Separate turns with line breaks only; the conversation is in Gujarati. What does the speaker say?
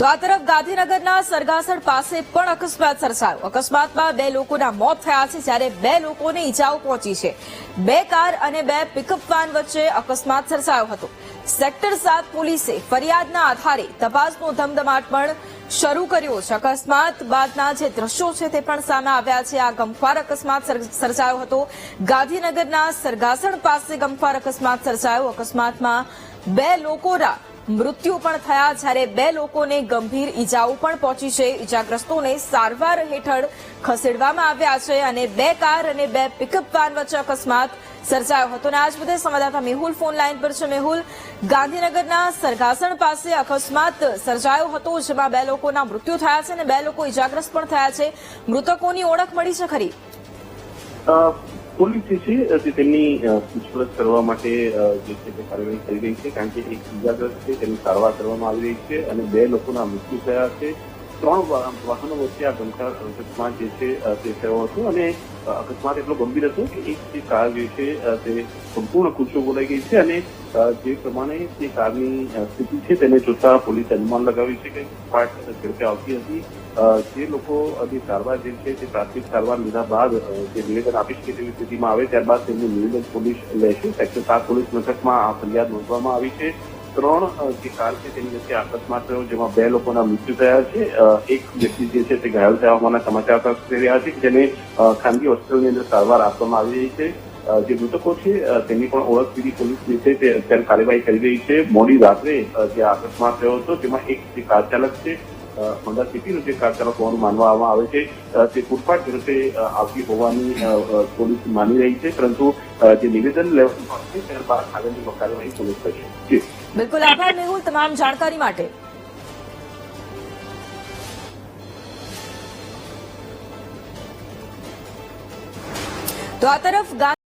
તો આ તરફ ગાંધીનગરના સરગાસણ પાસે પણ અકસ્માત સર્જાયો અકસ્માતમાં બે લોકોના મોત થયા છે, જ્યારે બે લોકોને ઈજાઓ પહોંચી છે. બે કાર અને બે પિકઅપ વાન વચ્ચે અકસ્માત સર્જાયો હતો. સેક્ટર સાત પોલીસે ફરિયાદના આધારે તપાસનો ધમધમાટ પણ શરૂ કર્યો છે. અકસ્માત બાદના જે દ્રશ્યો છે તે પણ સામે આવ્યા છે. આ ગમખ્વાર અકસ્માત સર્જ- સર્જાયો હતો. ગાંધીનગરના સરગાસણ પાસે ગમખ્વાર અકસ્માત સર્જાયો અકસ્માતમાં બે લોકોના મૃત્યુ પણ થયા જ્યારે બે લોકોને ગંભીર ઈજાઓ પણ પહોંચી છે. ઈજાગ્રસ્તોને સારવાર હેઠળ ખસેડવામાં આવ્યા છે અને બે કાર અને બે પિકઅપ વાન વચ્ચે અકસ્માત સર્જાયો હતો. અને આજ બધે સંવાદદાતા મેહુલ ફોન લાઈન પર છે. મેહુલ, ગાંધીનગરના સરઘાસણ પાસે અકસ્માત સર્જાયો હતો જેમાં બે લોકોના મૃત્યુ થયા છે અને બે લોકો ઈજાગ્રસ્ત પણ થયા છે. મૃતકોની ઓળખ મળી છે ખરી?
પોલીસ જે છે તેમની પૂછપરછ કરવા માટે જે છે તે કાર્યવાહી કરી રહી છે. કારણ કે એક ઇજાગ્રસ્ત છે, તેની સારવાર કરવામાં આવી રહી છે અને બે લોકોના મૃત્યુ થયા છે. ત્રણ વાહનો વચ્ચે આ ગમખ્વાર અકસ્માત જે છે તે થયો હતો અને અકસ્માત એટલો ગંભીર હતો કે એક જે કાર જે છે તે સંપૂર્ણ ખુરશો બોલાઈ ગઈ છે અને જે પ્રમાણે તે કારની સ્થિતિ છે તેને જોતા પોલીસે અનુમાન લગાવ્યું છે કે પાર્ટ ઝડપે આવતી હતી. જે લોકો ની સારવાર જે છે, તે પ્રાથમિક સારવાર લીધા બાદ જે નિવેદન આપી શકે તેવી સ્થિતિમાં આવે ત્યારબાદ તેમનું નિવેદન પોલીસ લેશે. સેક્ટર સાત પોલીસ મથકમાં આ ફરિયાદ નોંધવામાં આવી છે. ત્રણ જે કાર છે તેની વચ્ચે અકસ્માત થયો, જેમાં બે લોકોના મૃત્યુ થયા છે. એક વ્યક્તિ જે છે તે ઘાયલ થયા સમાચાર પ્રાપ્ત થઈ રહ્યા છે, જેને ખાનગી હોસ્પિટલની અંદર સારવાર આપવામાં આવી રહી છે. જે મૃતકો છે તેની પણ ઓળખ પીધી પોલીસ જે છે તે અત્યારે કાર્યવાહી કરી રહી છે. મોડી રાત્રે જે અકસ્માત થયો હતો, તેમાં એક જે કાર ચાલક છે હોન્ડા સિટીનું જે કાર ચાલક હોવાનું માનવામાં આવે છે તે ફૂટપાથ ઝડપે આવતી હોવાની પોલીસ માની રહી છે, પરંતુ જે નિવેદન લેવામાં આવશે
બિલકુલ આભાર, મેહુલ, તમામ જાણકારી માટે. તો આ તરફ